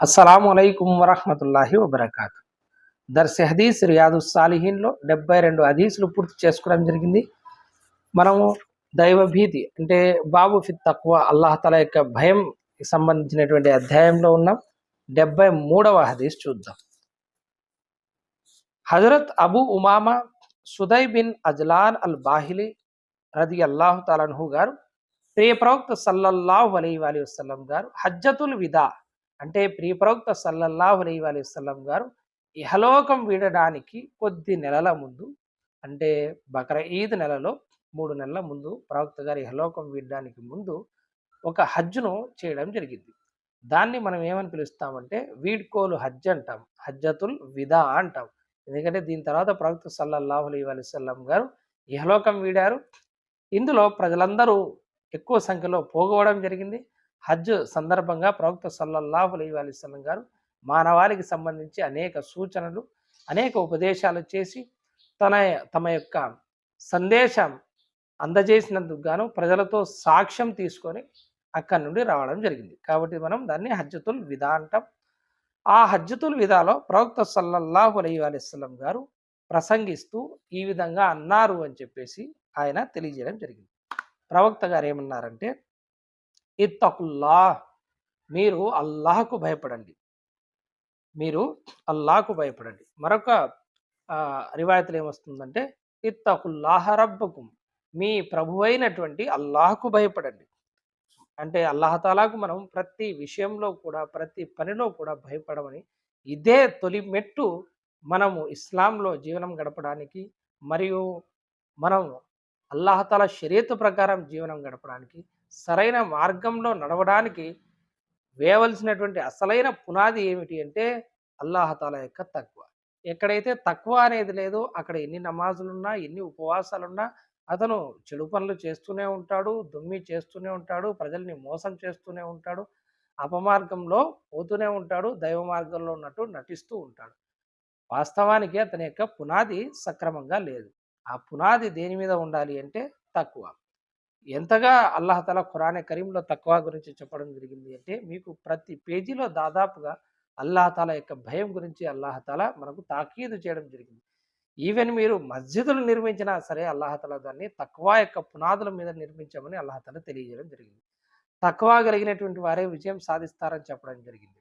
అస్సలం అయికం వరహమతుల్లాహి వబర్కాతు. దర్శి హదీస్ రియాదు సాలిహీన్లో డెబ్బై రెండు హదీసులు పూర్తి చేసుకోవడం జరిగింది. మనము దైవభీతి అంటే బాబు ఫిత్ తక్కువ అల్లాహతల యొక్క భయం సంబంధించినటువంటి అధ్యాయంలో ఉన్నాం. డెబ్బై మూడవ హదీస్ చూద్దాం. Hazrat Abu Umama Sudai bin Ajlan al Bahili రది అల్లాహు తాలన్హు గారు ప్రియ ప్రవక్త సల్లల్లాహు అలీ అలీ వసలం గారు హజ్జతుల్ విదా అంటే ప్రియప్రవక్త సల్లల్లాహు అలీ అలీ గారు ఇహలోకం వీడడానికి కొద్ది నెలల ముందు అంటే బకర ఈద్ నెలలో మూడు నెలల ముందు ప్రవక్త గారు ఇహలోకం వీడడానికి ముందు ఒక హజ్జును చేయడం జరిగింది. దాన్ని మనం ఏమని పిలుస్తామంటే వీడ్కోలు హజ్ అంటాం హజ్జతుల్ విదా అంటాం. ఎందుకంటే దీని తర్వాత ప్రవక్త సల్లల్లాహు అలీ వసల్లం గారు ఇహలోకం వీడారు. ఇందులో ప్రజలందరూ ఎక్కువ సంఖ్యలో పోగవడం జరిగింది. హజ్ సందర్భంగా ప్రవక్త సల్లల్లాహు అలీ వసల్లం గారు మానవాళికి సంబంధించి అనేక సూచనలు అనేక ఉపదేశాలు చేసి తన తమ యొక్క సందేశం అందజేసినందుకు గాను ప్రజలతో సాక్ష్యం తీసుకొని అక్కడి నుండి రావడం జరిగింది. కాబట్టి మనం దాన్ని హజ్జతుల్ విధా అంటాం. ఆ హజ్జతుల్ విధాలో ప్రవక్త సల్లల్లాహు అలీ అలైస్లం గారు ప్రసంగిస్తూ ఈ విధంగా అన్నారు అని చెప్పేసి ఆయన తెలియజేయడం జరిగింది. ప్రవక్త గారు ఏమన్నారంటే ఇత్తకుల్లా. మీరు అల్లాహకు భయపడండి. మీరు అల్లాహకు భయపడండి. మరొక రివాయతలు ఏమొస్తుందంటే ఇత్తకుల్లాహ రబ్బకుం. మీ ప్రభు అయినటువంటి అల్లాహకు భయపడండి. అంటే అల్లాహతాలాకు మనం ప్రతి విషయంలో కూడా ప్రతి పనిలో కూడా భయపడమని ఇదే తొలి మెట్టు మనము ఇస్లాంలో జీవనం గడపడానికి మరియు మనం అల్లాహతాల షరీతు ప్రకారం జీవనం గడపడానికి సరైన మార్గంలో నడవడానికి వేయవలసినటువంటి అసలైన పునాది ఏమిటి అంటే అల్లాహతాల యొక్క తక్కువ ఎక్కడైతే తక్కువ అనేది లేదో అక్కడ ఎన్ని నమాజులున్నా ఎన్ని ఉపవాసాలున్నా అతను చెడు పనులు చేస్తూనే ఉంటాడు దుమ్మి చేస్తూనే ఉంటాడు ప్రజల్ని మోసం చేస్తూనే ఉంటాడు అపమార్గంలో పోతూనే ఉంటాడు దైవ మార్గంలో ఉన్నట్టు నటిస్తూ ఉంటాడు. వాస్తవానికి అతని యొక్క పునాది సక్రమంగా లేదు. ఆ పునాది దేని మీద ఉండాలి అంటే తక్కువ ఎంతగా అల్లాహతల ఖురానే కరీంలో తక్కువ గురించి చెప్పడం జరిగింది అంటే మీకు ప్రతి పేజీలో దాదాపుగా అల్లాహతాల యొక్క భయం గురించి అల్లాహతాల మనకు తాకీదు చేయడం జరిగింది. ఈవెన్ మీరు మస్జిదులు నిర్మించినా సరే అల్లాహతల దాన్ని తక్కువ యొక్క పునాదుల మీద నిర్మించమని అల్లాహతల తెలియజేయడం జరిగింది. తక్కువ కలిగినటువంటి వారే విజయం సాధిస్తారని చెప్పడం జరిగింది.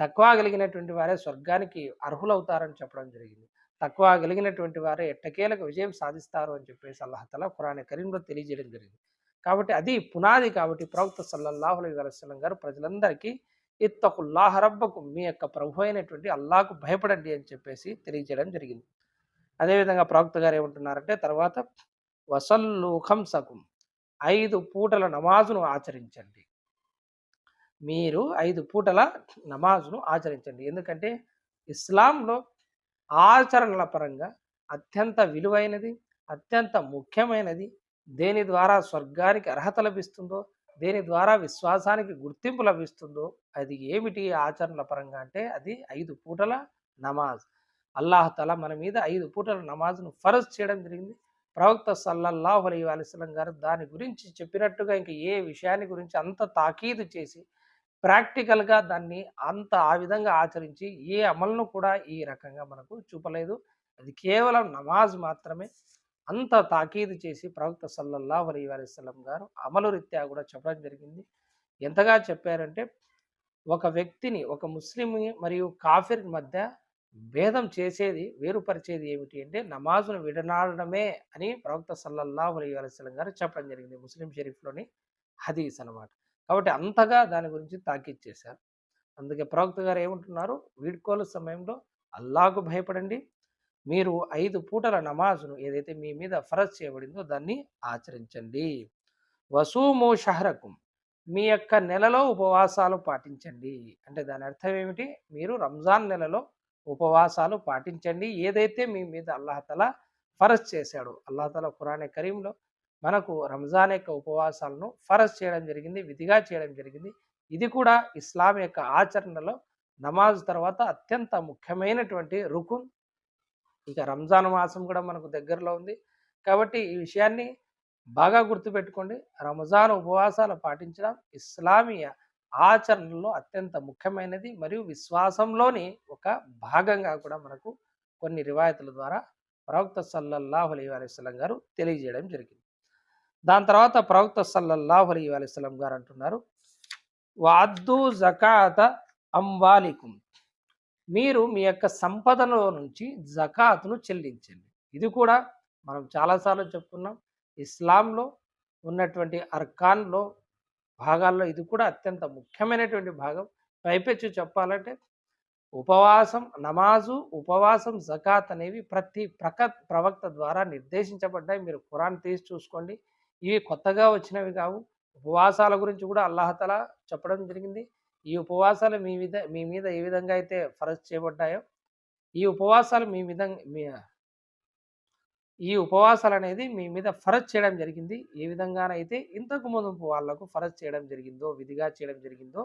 తక్కువ కలిగినటువంటి వారే స్వర్గానికి అర్హులవుతారని చెప్పడం జరిగింది. తక్కువ కలిగినటువంటి వారే ఎట్టకేలకు విజయం సాధిస్తారు అని చెప్పేసి అల్లాహతల ఖురాన్ కరీంలో తెలియజేయడం జరిగింది. కాబట్టి అది పునాది కాబట్టి ప్రవక్త సల్లల్లాహు అలైహి వసల్లం గారు ప్రజలందరికీ ఇత్తకుల్లాహ రబ్బకు మీ యొక్క ప్రభు అయినటువంటి అల్లాహకు భయపడండి అని చెప్పేసి తెలియజేయడం జరిగింది. అదేవిధంగా ప్రవక్త గారు ఏమంటున్నారంటే తర్వాత వసల్లు ఖంసకుం ఐదు పూటల నమాజును ఆచరించండి. మీరు ఐదు పూటల నమాజును ఆచరించండి. ఎందుకంటే ఇస్లాంలో ఆచరణల పరంగా అత్యంత విలువైనది అత్యంత ముఖ్యమైనది దేని ద్వారా స్వర్గానికి అర్హత లభిస్తుందో దేని ద్వారా విశ్వాసానికి గుర్తింపు లభిస్తుందో అది ఏమిటి ఆచరణల పరంగా అంటే అది ఐదు పూటల నమాజ్. అల్లాహతల మన మీద ఐదు పూటల నమాజ్ను ఫరజ్ చేయడం జరిగింది. ప్రవక్త సల్లల్లాహు అలీ అలిస్లం గారు దాని గురించి చెప్పినట్టుగా ఇంకా ఏ విషయాన్ని గురించి అంత తాకీదు చేసి ప్రాక్టికల్గా దాన్ని అంత ఆ విధంగా ఆచరించి ఏ అమలును కూడా ఈ రకంగా మనకు చూపలేదు. అది కేవలం నమాజ్ మాత్రమే. అంత తాకీదు చేసి ప్రవక్త సల్లల్లా అలీ అలైస్లం గారు అమలు రీత్యా కూడా చెప్పడం జరిగింది. ఎంతగా చెప్పారంటే ఒక వ్యక్తిని ఒక ముస్లిం మరియు కాఫిర్ మధ్య భేదం చేసేది వేరుపరిచేది ఏమిటి అంటే నమాజును విడనాడడమే అని ప్రవక్త సల్లల్లా అలీ అలైస్లం గారు చెప్పడం జరిగింది ముస్లిం షరీఫ్లోని హదీస్ అనమాట కాబట్టి అంతగా దాని గురించి తాకీద్ చేశారు. అందుకే ప్రవక్త గారు ఏమంటున్నారు? వీడ్కోలు సమయంలో అల్లాకు భయపడండి మీరు ఐదు పూటల నమాజును ఏదైతే మీ మీద ఫరజ్ చేయబడిందో దాన్ని ఆచరించండి. వసూము షహరకుం మీ యొక్క నెలలో ఉపవాసాలు పాటించండి. అంటే దాని అర్థం ఏమిటి? మీరు రంజాన్ నెలలో ఉపవాసాలు పాటించండి. ఏదైతే మీ మీద అల్లాహతల ఫరజ్ చేశాడు అల్లాహతల ఖురానే కరీంలో మనకు రంజాన్ యొక్క ఉపవాసాలను ఫరజ్ చేయడం జరిగింది విధిగా చేయడం జరిగింది. ఇది కూడా ఇస్లాం యొక్క ఆచరణలో నమాజ్ తర్వాత అత్యంత ముఖ్యమైనటువంటి రుకున్ ఇక రంజాన్ మాసం కూడా మనకు దగ్గరలో ఉంది. కాబట్టి ఈ విషయాన్ని బాగా గుర్తుపెట్టుకోండి. రంజాన్ ఉపవాసాలు పాటించడం ఇస్లామీయ ఆచరణలో అత్యంత ముఖ్యమైనది మరియు విశ్వాసంలోని ఒక భాగంగా కూడా మనకు కొన్ని రివాయతుల ద్వారా ప్రవక్త సల్లల్లాహు అలీ అలైస్లం గారు తెలియజేయడం జరిగింది. దాని తర్వాత ప్రవక్త సల్లల్లాహు అలీ అలైస్లం గారు అంటున్నారు వాద్దు జకాత అంబాలికుం మీరు మీ యొక్క సంపదలో నుంచి జకాతును చెల్లించండి. ఇది కూడా మనం చాలాసార్లు చెప్పుకున్నాం. ఇస్లాంలో ఉన్నటువంటి అర్కాన్లో భాగాల్లో ఇది కూడా అత్యంత ముఖ్యమైనటువంటి భాగం. పైపెచ్చు చెప్పాలంటే ఉపవాసం నమాజు ఉపవాసం జకాత్ అనేవి ప్రతి ప్రక ప్రవక్త ద్వారా నిర్దేశించబడ్డాయి. మీరు ఖురాన్ తీసి చూసుకోండి. ఇవి కొత్తగా వచ్చినవి కావు. ఉపవాసాల గురించి కూడా అల్లాహతల చెప్పడం జరిగింది. ఈ ఉపవాసాలు మీ విధ మీ మీద ఏ విధంగా అయితే ఫరజ్ చేయబడ్డాయో ఈ ఉపవాసాలు మీ విధంగా మీ ఈ ఉపవాసాలు అనేది మీ మీద ఫరజ్ చేయడం జరిగింది. ఏ విధంగానైతే ఇంతకు ముందు వాళ్ళకు ఫరజ్ చేయడం జరిగిందో విధిగా చేయడం జరిగిందో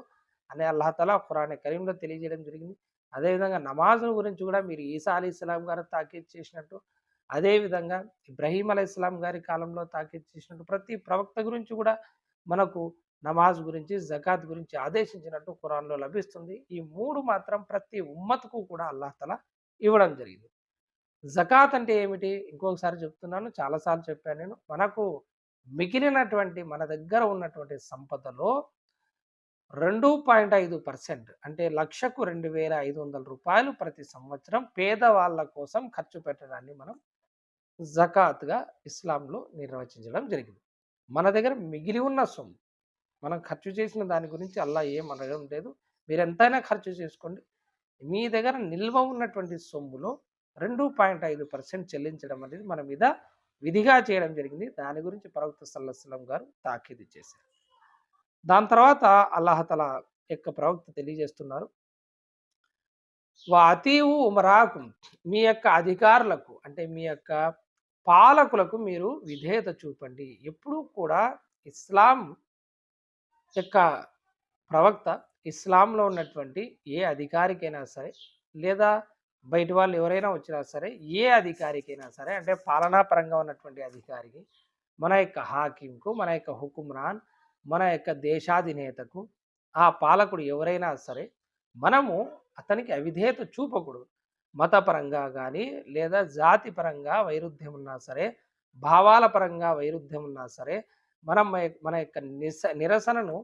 అనే అల్లాహతల ఖురాన్ కరీంలో తెలియజేయడం జరిగింది. అదేవిధంగా నమాజుల గురించి కూడా మీరు ఈసా అలీ ఇస్లాం గారు తాకీద్ చేసినట్టు అదేవిధంగా ఇబ్రహీం అలీ ఇస్లాం గారి కాలంలో తాకీద్ చేసినట్టు ప్రతి ప్రవక్త గురించి కూడా మనకు నమాజ్ గురించి జకాత్ గురించి ఆదేశించినట్టు ఖురాన్లో లభిస్తుంది. ఈ మూడు మాత్రం ప్రతి ఉమ్మత్కు కూడా అల్లాహతల ఇవ్వడం జరిగింది. జకాత్ అంటే ఏమిటి? ఇంకొకసారి చెప్తున్నాను. చాలాసార్లు చెప్పాను నేను. మనకు మిగిలినటువంటి మన దగ్గర ఉన్నటువంటి సంపదలో రెండు పాయింట్ ఐదు పర్సెంట్ అంటే లక్షకు రెండు వేల ఐదు వందల రూపాయలు ప్రతి సంవత్సరం పేదవాళ్ళ కోసం ఖర్చు పెట్టడాన్ని మనం జకాత్గా ఇస్లాంలో నిర్వచించడం జరిగింది. మన దగ్గర మిగిలి ఉన్న సొమ్ము మనం ఖర్చు చేసిన దాని గురించి అల్లా ఏం అనడం లేదు. మీరు ఎంతైనా ఖర్చు చేసుకోండి. మీ దగ్గర నిల్వ ఉన్నటువంటి సొమ్ములో రెండు పాయింట్ ఐదు పర్సెంట్ చెల్లించడం అనేది మన మీద విధిగా చేయడం జరిగింది. దాని గురించి ప్రవక్త సల్లస్లం గారు తాకీదు చేశారు. దాని తర్వాత అల్లహతల యొక్క ప్రవక్త తెలియజేస్తున్నారు. అతీవు ఉమరాకు మీ యొక్క అధికారులకు అంటే మీ యొక్క పాలకులకు మీరు విధేయత చూపండి. ఎప్పుడూ కూడా ఇస్లాం యొక్క ప్రవక్త ఇస్లాంలో ఉన్నటువంటి ఏ అధికారికైనా సరే లేదా బయట వాళ్ళు ఎవరైనా వచ్చినా సరే ఏ అధికారికైనా సరే అంటే పాలనాపరంగా ఉన్నటువంటి అధికారికి మన యొక్క హాకింకు మన యొక్క హుకుమ్రాన్ మన యొక్క దేశాధినేతకు ఆ పాలకుడు ఎవరైనా సరే మనము అతనికి అవిధేయత చూపకూడదు. మతపరంగా కానీ లేదా జాతి పరంగా వైరుధ్యం ఉన్నా సరే భావాల పరంగా వైరుధ్యం ఉన్నా సరే మనం మన యొక్క నిస నిరసనను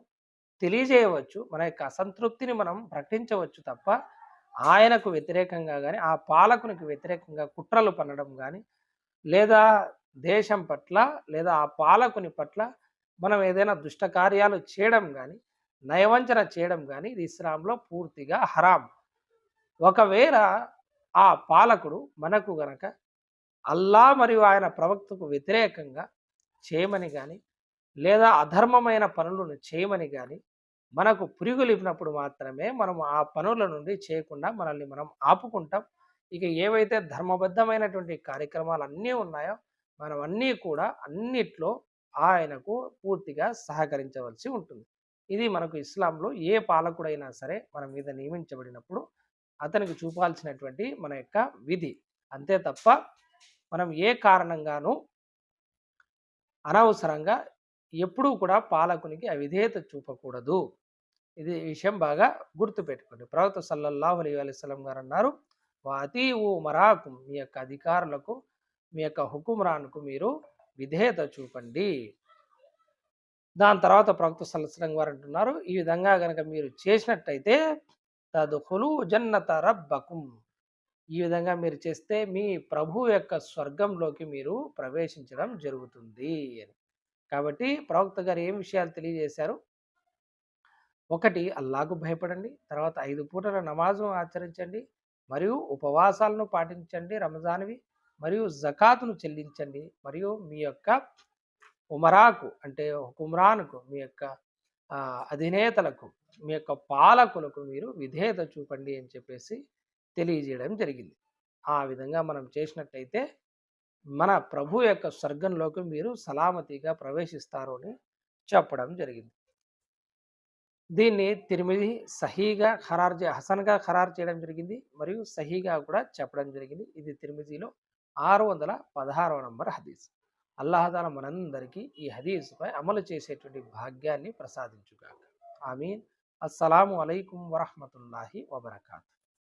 తెలియజేయవచ్చు. మన యొక్క అసంతృప్తిని మనం ప్రకటించవచ్చు తప్ప ఆయనకు వ్యతిరేకంగా కానీ ఆ పాలకునికి వ్యతిరేకంగా కుట్రలు పన్నడం కానీ లేదా దేశం పట్ల లేదా ఆ పాలకుని పట్ల మనం ఏదైనా దుష్ట కార్యాలు చేయడం కానీ నయవంచన చేయడం కానీ ఇది ఇస్లాంలో పూర్తిగా హరాం. ఒకవేళ ఆ పాలకుడు మనకు గనక అల్లా మరియు ఆయన ప్రవక్తకు వ్యతిరేకంగా చేయమని కానీ లేదా అధర్మమైన పనులను చేయమని కానీ మనకు పురుగులిపినప్పుడు మాత్రమే మనం ఆ పనుల నుండి చేయకుండా మనల్ని మనం ఆపుకుంటాం. ఇక ఏవైతే ధర్మబద్ధమైనటువంటి కార్యక్రమాలు అన్నీ ఉన్నాయో మనం అన్నీ కూడా అన్నిట్లో ఆయనకు పూర్తిగా సహకరించవలసి ఉంటుంది. ఇది మనకు ఇస్లాంలో ఏ పాలకుడైనా సరే మన మీద నియమించబడినప్పుడు అతనికి చూపాల్సినటువంటి మన యొక్క విధి. అంతే తప్ప మనం ఏ కారణంగానూ అనవసరంగా ఎప్పుడూ కూడా పాలకునికి అవిధేయత చూపకూడదు. ఇది విషయం బాగా గుర్తుపెట్టుకోండి. ప్రవక్త సల్లల్లాహు అలీ అలైస్లం గారు అన్నారు వాతీవు మరాకు మీ యొక్క అధికారులకు మీ యొక్క హుకుమరాన్కు మీరు విధేయత చూపండి. దాని తర్వాత ప్రవక్త సల్లస్లం గారు అంటున్నారు ఈ విధంగా కనుక మీరు చేసినట్టయితే తదుహులు జన్నత రబ్బకుం. ఈ విధంగా మీరు చేస్తే మీ ప్రభు యొక్క స్వర్గంలోకి మీరు ప్రవేశించడం జరుగుతుంది అని. కాబట్టి ప్రవక్త గారు ఏం విషయాలు తెలియజేశారు? ఒకటి అల్లాకు భయపడండి. తర్వాత ఐదు పూటల నమాజును ఆచరించండి. మరియు ఉపవాసాలను పాటించండి రంజాన్వి. మరియు జకాతును చెల్లించండి. మరియు మీ యొక్క ఉమరాకు అంటే కుమ్రాన్కు మీ యొక్క అధినేతలకు మీ యొక్క పాలకులకు మీరు విధేయత చూపండి అని చెప్పేసి తెలియజేయడం జరిగింది. ఆ విధంగా మనం చేసినట్టయితే మన ప్రభు యొక్క స్వర్గంలోకి మీరు సలామతిగా ప్రవేశిస్తారు అని చెప్పడం జరిగింది. దీన్ని తిరిమిది సహీగా ఖరారు చే హసన్గా ఖరారు చేయడం జరిగింది. మరియు సహీగా కూడా చెప్పడం జరిగింది. ఇది తిరిమిదిలో ఆరు వందల పదహారవ నంబర్ హదీస్. అల్లాహదాల మనందరికీ ఈ హదీస్పై అమలు చేసేటువంటి భాగ్యాన్ని ప్రసాదించుగాక. ఆమీన్. అస్సలాము అలైకుం వరహమతుల్లాహి వబర్కాతు.